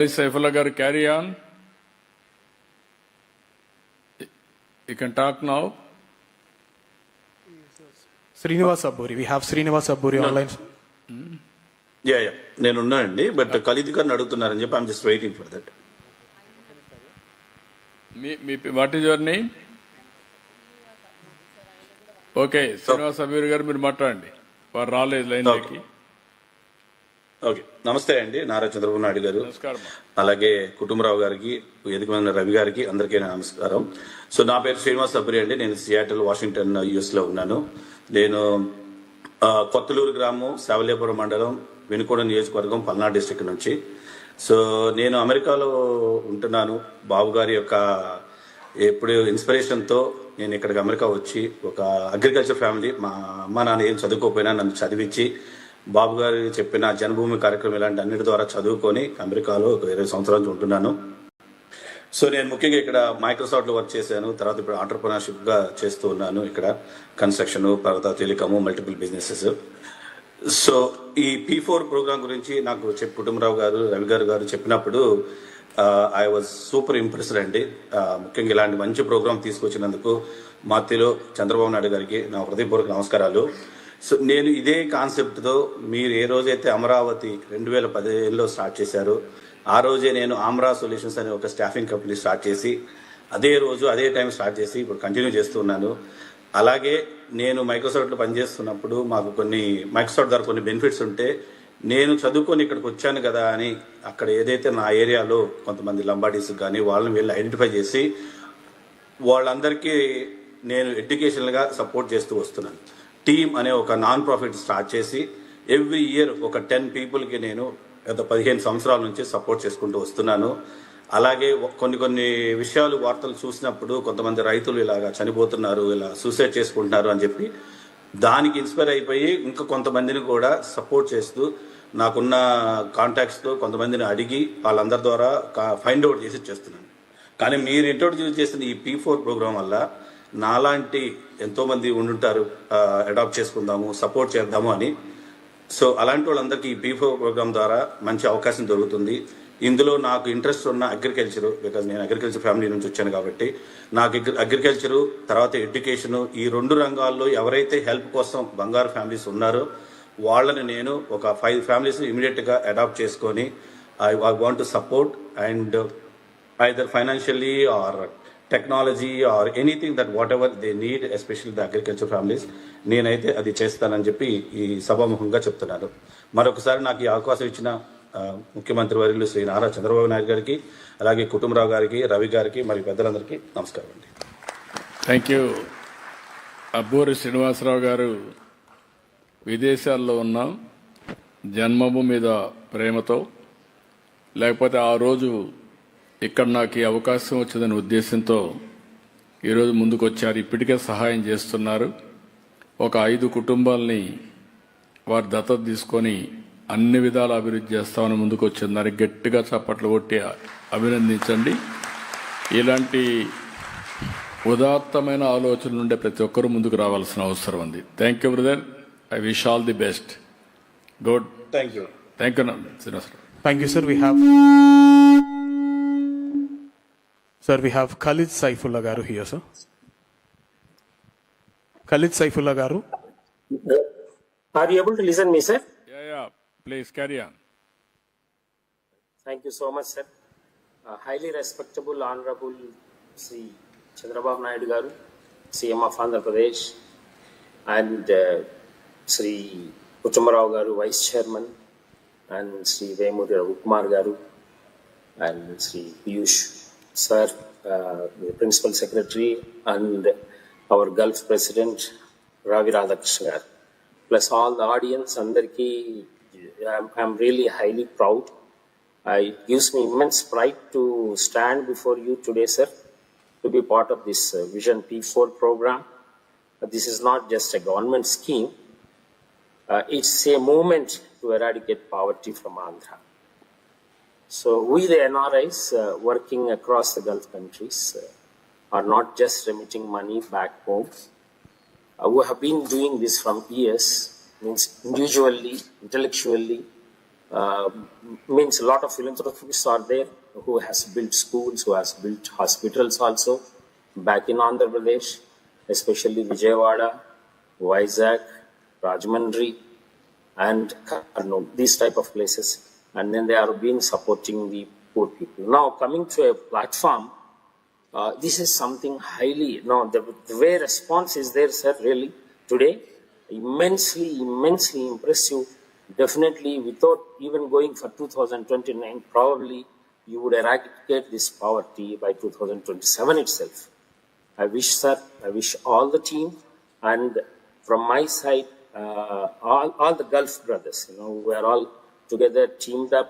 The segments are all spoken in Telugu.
Saifullah garu, carry on. You can talk now. Srinivas Aburi. We have Srinivas Aburi online. Yeah yeah నేను ఉన్నానండి బట్ ఖలీద్ గారిని అడుగుతున్నారని చెప్పి I'm just waiting for that me me what is your name okay Srinivas Abir గారు మీరు మాట్లాడండి వారు రాలేదు లైన్లోకి ఓకే. నమస్తే అండి. నారా చంద్రబాబు నాయుడు గారు. అలాగే కుటుంబరావు గారికి వేదికమైన రవి గారికి అందరికీ నమస్కారం. సో నా పేరు శ్రీనివాస్ సబ్బరి అండి. నేను సియాటల్ వాషింగ్టన్ యుఎస్లో ఉన్నాను. నేను కొత్తలూరు గ్రామం శావలేపురం మండలం వెనుకోడ నియోజకవర్గం పల్నాడు డిస్టిక్ నుంచి. సో నేను అమెరికాలో ఉంటున్నాను. బాబు గారి యొక్క ఎప్పుడు ఇన్స్పిరేషన్తో నేను ఇక్కడికి అమెరికా వచ్చి ఒక అగ్రికల్చర్ ఫ్యామిలీ మా అమ్మ నాన్న ఏం చదువుకోకపోయినా నన్ను చదివించి బాబు గారు చెప్పిన జన్మభూమి కార్యక్రమం ఇలాంటి అన్నిటి ద్వారా చదువుకొని అమెరికాలో ఒక ఇరవై సంవత్సరాల నుంచి ఉంటున్నాను. సో నేను ముఖ్యంగా ఇక్కడ మైక్రోసాఫ్ట్లో వర్క్ చేశాను. తర్వాత ఇప్పుడు ఆంటర్ప్రినర్షిప్గా చేస్తూ ఉన్నాను ఇక్కడ. కన్స్ట్రక్షన్ తర్వాత టెలికాము మల్టిపుల్ బిజినెసెస్. సో ఈ పీ ఫోర్ ప్రోగ్రామ్ గురించి నాకు చెప్పి కుటుంబరావు గారు రవి గారు గారు చెప్పినప్పుడు ఐ వాజ్ సూపర్ ఇంప్రెస్డ్ అండి. ముఖ్యంగా ఇలాంటి మంచి ప్రోగ్రామ్ తీసుకొచ్చినందుకు మాతిలో చంద్రబాబు నాయుడు గారికి నా హృదయపూర్వక నమస్కారాలు. సో నేను ఇదే కాన్సెప్ట్తో మీరు ఏ రోజైతే అమరావతి రెండు వేల పదిహేనులో స్టార్ట్ చేశారో ఆ రోజే నేను ఆమ్రా సొల్యూషన్స్ అనే ఒక స్టాఫింగ్ కంపెనీ స్టార్ట్ చేసి అదే రోజు అదే టైం స్టార్ట్ చేసి ఇప్పుడు కంటిన్యూ చేస్తున్నాను అలాగే నేను మైక్రోసాఫ్ట్లో పనిచేస్తున్నప్పుడు మాకు కొన్ని మైక్రోసాఫ్ట్ ద్వారా కొన్ని బెనిఫిట్స్ ఉంటే నేను చదువుకొని ఇక్కడికి వచ్చాను కదా అని అక్కడ ఏదైతే నా ఏరియాలో కొంతమంది లంబాడీస్ కానీ వాళ్ళని వీళ్ళు ఐడెంటిఫై చేసి వాళ్ళందరికీ నేను ఎడ్యుకేషనల్గా సపోర్ట్ చేస్తూ వస్తున్నాను. టీమ్ అనే ఒక నాన్ ప్రాఫిట్ స్టార్ట్ చేసి ఎవ్రీ ఇయర్ ఒక టెన్ పీపుల్కి నేను గత పదిహేను సంవత్సరాల నుంచి సపోర్ట్ చేసుకుంటూ వస్తున్నాను. అలాగే కొన్ని కొన్ని విషయాలు వార్తలు చూసినప్పుడు కొంతమంది రైతులు ఇలాగా చనిపోతున్నారు ఇలా సూసైడ్ చేసుకుంటున్నారు అని చెప్పి దానికి ఇన్స్పైర్ అయిపోయి ఇంకా కొంతమందిని కూడా సపోర్ట్ చేస్తూ నాకున్న కాంటాక్ట్స్తో కొంతమందిని అడిగి వాళ్ళందరి ద్వారా ఫైండ్ అవుట్ చేసి చేస్తున్నాను. కానీ మీరు ఇంట్రొడ్యూస్ చేసిన ఈ పీ ఫోర్ ప్రోగ్రామ్ వల్ల నాలాంటి ఎంతోమంది ఉండుంటారు అడాప్ట్ చేసుకుందాము సపోర్ట్ చేద్దాము అని. సో అలాంటి వాళ్ళందరికీ ఈ పీ ఫోర్ ప్రోగ్రామ్ ద్వారా మంచి అవకాశం దొరుకుతుంది. ఇందులో నాకు ఇంట్రెస్ట్ ఉన్న అగ్రికల్చర్ బికాజ్ నేను అగ్రికల్చర్ ఫ్యామిలీ నుంచి వచ్చాను కాబట్టి నాకు అగ్రికల్చర్ తర్వాత ఎడ్యుకేషన్ ఈ రెండు రంగాల్లో ఎవరైతే హెల్ప్ కోసం బంగారు ఫ్యామిలీస్ ఉన్నారో వాళ్ళని నేను ఒక ఫైవ్ ఫ్యామిలీస్ ఇమీడియట్గా అడాప్ట్ చేసుకొని I I want to support and further financially or technology or anything that whatever they need especially the agriculture families నేనైతే అది చేస్తానని చెప్పి ఈ సభాముఖంగా చెప్తున్నాను. మరొకసారి నాకు ఈ అవకాశం ఇచ్చిన ముఖ్యమంత్రి వర్యులు శ్రీ నారా చంద్రబాబు నాయుడు గారికి అలాగే కుటుంబరావు గారికి రవి గారికి మరియు పెద్దలందరికీ నమస్కారం అండి. థ్యాంక్ యూ అబ్బూరి శ్రీనివాసరావు గారు విదేశాల్లో ఉన్న జన్మభూమి మీద ప్రేమతో లేకపోతే ఆ రోజు ఇక్కడ నాకు ఈ అవకాశం వచ్చిందనే ఉద్దేశంతో ఈరోజు ముందుకు వచ్చారు ఇప్పటికే సహాయం చేస్తున్నారు. ఒక ఐదు కుటుంబాలని వారి దత్తత తీసుకొని అన్ని విధాల అభివృద్ధి చేస్తామని ముందుకు వచ్చింది దానికి గట్టిగా చప్పట్లు కొట్టి అభినందించండి. ఇలాంటి ఉదాత్తమైన ఆలోచనలు ఉండే ప్రతి ఒక్కరూ ముందుకు రావాల్సిన అవసరం ఉంది. Thank you brother I wish all the best good thank you thank you Thank you, sir. We have. Sir, we have Khalid Saifullah Garu here, sir. Khalid Saifullah Garu. Are you able to listen me, sir? Yeah yeah please carry on Thank you so much, sir. Uh, highly respectable, honorable Sri Chandrababu Naidu Garu, CM of Andhra Pradesh, and uh, Sri Kutumbarao Garu, Vice Chairman, and Sri Vemuri Ravikumar Garu, and Sri Piyush Sir, uh, the Principal Secretary, and our Gulf President, Ravi Radhakrishnan Plus all the audience, Andarki, I'm, I'm really highly proud Uh, it gives me immense pride to stand before you today, sir, to be part of this uh, Vision P4 program. Uh, this is not just a government scheme, uh, it's a movement to eradicate poverty from Andhra. So, we, the NRIs uh, working across the Gulf countries, uh, are not just remitting money back home. Uh, we have been doing this from years, means individually, intellectually, uh, means a lot of philanthropists are there who has built schools, who has built hospitals also back in Andhra Pradesh, especially Vijayawada, Vizag, Rajmandri, and Kurnool, these type of places. And then they are being supporting the poor people. Now coming to a platform, uh, this is something highly, no, the, the way response is there, sir, really, today, immensely, immensely impressive. Definitely, without even going for 2029, probably you would eradicate this poverty by 2027 itself. I wish, sir, I wish all the team, and from my side, uh, all, all the Gulf brothers, you know, we are all together teamed up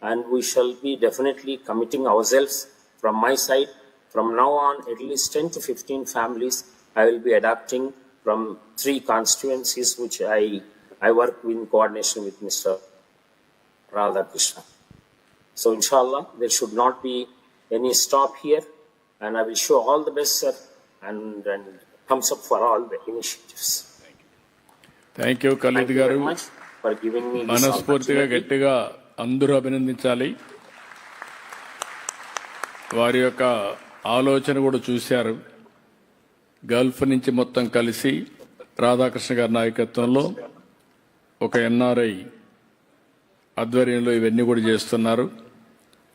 and we shall be definitely committing ourselves from my side. From now on, at least 10 to 15 families I will be adapting from three constituencies which I, I work in coordination with Mr. Radhakrishnan. So inshallah, there should not be any stop here and I will show all the best, sir, and, and thumbs up for all the initiatives. Thank you, Khalid Garu. Giving me this మనస్ఫూర్తిగా. గట్టిగా అందరూ అభినందించాలి. వారి యొక్క ఆలోచన కూడా చూశారు. గల్ఫ్ నుంచి మొత్తం కలిసి రాధాకృష్ణ గారి నాయకత్వంలో ఒక ఎన్ఆర్ఐ ఆధ్వర్యంలో ఇవన్నీ కూడా చేస్తున్నారు.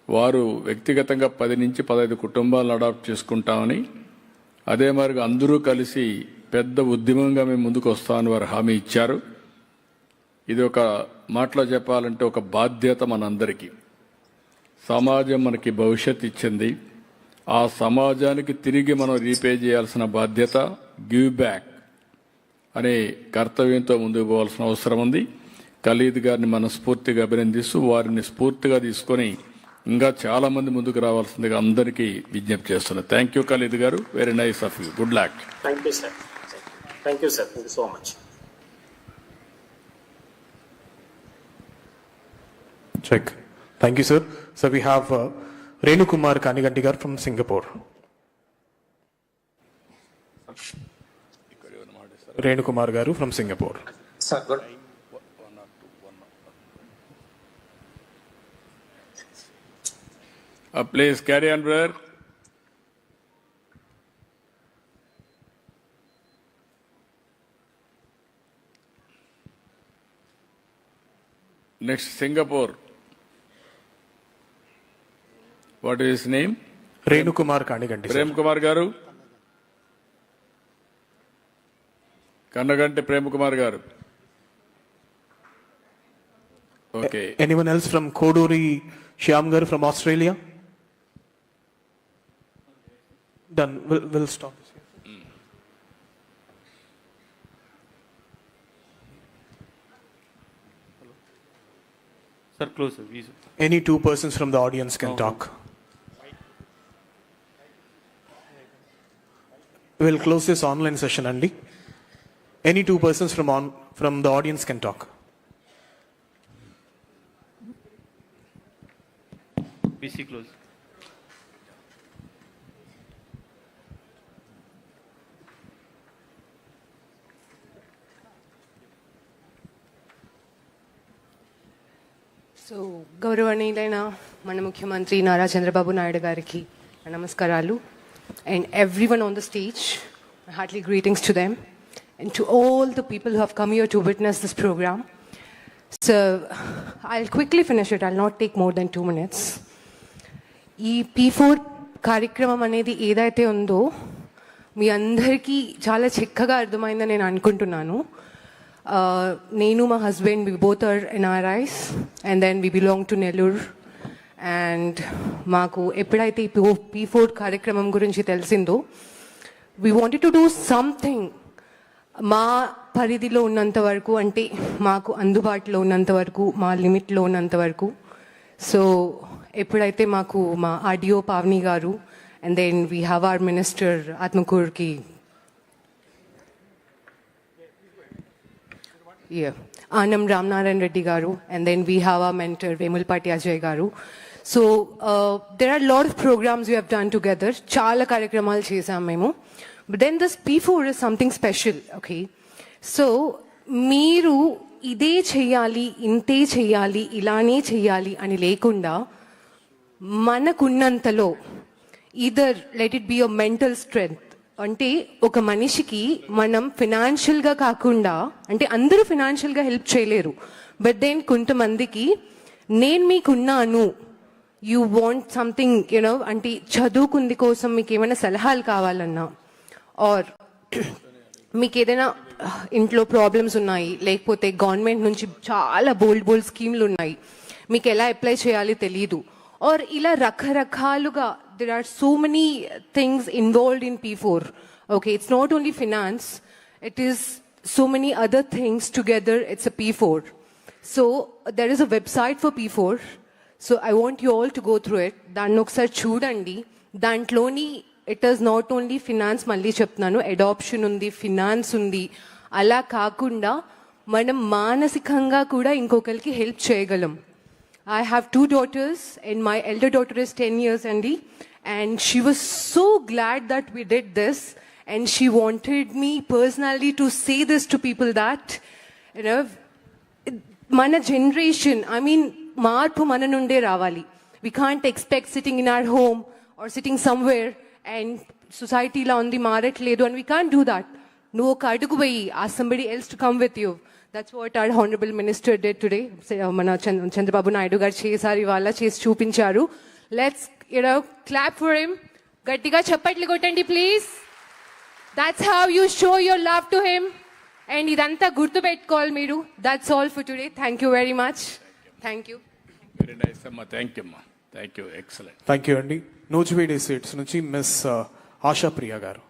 వారు వ్యక్తిగతంగా పది నుంచి పదహైదు కుటుంబాలను అడాప్ట్ చేసుకుంటామని అదే మరి అందరూ కలిసి పెద్ద ఉద్యమంగా మేము ముందుకు వస్తామని వారు హామీ ఇచ్చారు. ఇది ఒక మాటలో చెప్పాలంటే ఒక బాధ్యత మనందరికీ. సమాజం మనకి భవిష్యత్ ఇచ్చింది. ఆ సమాజానికి తిరిగి మనం రీపే చేయాల్సిన బాధ్యత గివ్ బ్యాక్ అనే కర్తవ్యంతో ముందుకు పోవాల్సిన అవసరం ఉంది. ఖలీద్ గారిని మనస్ఫూర్తిగా అభినందిస్తూ వారిని స్ఫూర్తిగా తీసుకొని ఇంకా చాలామంది ముందుకు రావాల్సిందిగా అందరికీ విజ్ఞప్తి చేస్తున్నారు థ్యాంక్ యూ ఖలీద్ గారు. Very nice of you good luck thank you sir thank you sir thank you so much Check. Thank you, sir. So we have uh, Renu Kumar Kanigandigar from Singapore. Renu Kumar Garu from Singapore. Sir, good. Uh, please carry on, brother. Next, Singapore. What is name Renu Kumar Kanigandi. sir. Prem Kumar garu Kannaganti Prem Kumar garu okay Anyone else from Koduri Shyamgar from Australia? Done. We'll, we'll stop. this here. Sir, close. sir. We- Any two persons from the audience can talk. We'll close this online session, Andy. Any two persons from on from the audience can talk. PC close. So గౌరవనీయులైన మన ముఖ్యమంత్రి నారా చంద్రబాబు నాయుడు గారికి నా నమస్కారాలు and everyone on the stage heartly greetings to them and to all the people who have come here to witness this programme so I quickly finish it I not take more than two minutes ఈ పీ ఫోర్ కార్యక్రమం అనేది ఏదైతే ఉందో మీ అందరికీ చాలా చిక్కగా అర్థమైందని నేను అనుకుంటున్నాను Uh, నేను మా husband we both are NRIs and then we belong to Nellore And మాకు ఎప్పుడైతే ఈ పీ ఫోర్ కార్యక్రమం గురించి తెలిసిందో we wanted to do something మా పరిధిలో ఉన్నంత వరకు అంటే మాకు అందుబాటులో ఉన్నంత వరకు మా లిమిట్లో ఉన్నంత వరకు. సో ఎప్పుడైతే మాకు మా ఆర్డిఓ పావని గారు and then we have our minister ఆత్మకూర్కి. Anam Anam Reddy గారు and then we have a mentor Vemulapati Ajay గారు. So there are lot of programs you have done together చాలా కార్యక్రమాలు చేసాం మేము but then this P four is something special okay so మీరు ఇదే చెయ్యాలి ఇంతే చెయ్యాలి ఇలానే చెయ్యాలి అని లేకుండా మనకున్నంతలో either let it be a mental strength అంటే ఒక మనిషికి మనం ఫినాన్షియల్గా కాకుండా అంటే అందరూ ఫినాన్షియల్గా హెల్ప్ చేయలేరు బట్ దెన్ కొంతమందికి నేను మీకున్నాను యూ వాంట్ సంథింగ్ యునో అంటే చదువుకుంది కోసం మీకు ఏమైనా సలహాలు కావాలన్నా ఆర్ మీకు ఏదైనా uh, ఇంట్లో ప్రాబ్లమ్స్ ఉన్నాయి లేకపోతే గవర్నమెంట్ నుంచి చాలా బోల్డ్ బోల్డ్ స్కీమ్లు ఉన్నాయి మీకు ఎలా అప్లై చేయాలి తెలియదు ఆర్ ఇలా రకరకాలుగా there are so many things involved in P four okay it's not only finance it is so many other things together it's a P four so there is a website for P four So I want you all to go through it దాన్ని ఒకసారి చూడండి దాంట్లోని it is not only finance మళ్ళీ చెప్తున్నాను అడాప్షన్ ఉంది ఫినాన్స్ ఉంది అలా కాకుండా మనం మానసికంగా కూడా ఇంకొకరికి హెల్ప్ చేయగలం I have two daughters, and my elder daughter is 10 years, Andy. And she was so glad that we did this. And she wanted me personally to say this to people that, you know, మన జనరేషన్ ఐ మీన్ మార్పు మన నుండే రావాలి. We can't expect sitting in our home or sitting somewhere and సొసైటీలో ఉంది మారట్లేదు and we can't do that నువ్వు ఒక అడుగు పోయి ఆ somebody else to come with you that's what our honourable minister did today మన చంద్ర- చంద్రబాబు నాయుడు గారు చేశారు ఇవాళ చేసి చూపించారు. Let's you know clap for him గట్టిగా చప్పట్లు కొట్టండి please that's how you show your love to him and ఇదంతా గుర్తుపెట్టుకోవాలి మీరు. That's all for today thank you very much thank you very nice అమ్మా. థ్యాంక్ యూ అమ్మా. Thank you excellent thank you అండి నూజివేడి సీట్స్ నుంచి మిస్ ఆశా ప్రియ గారు.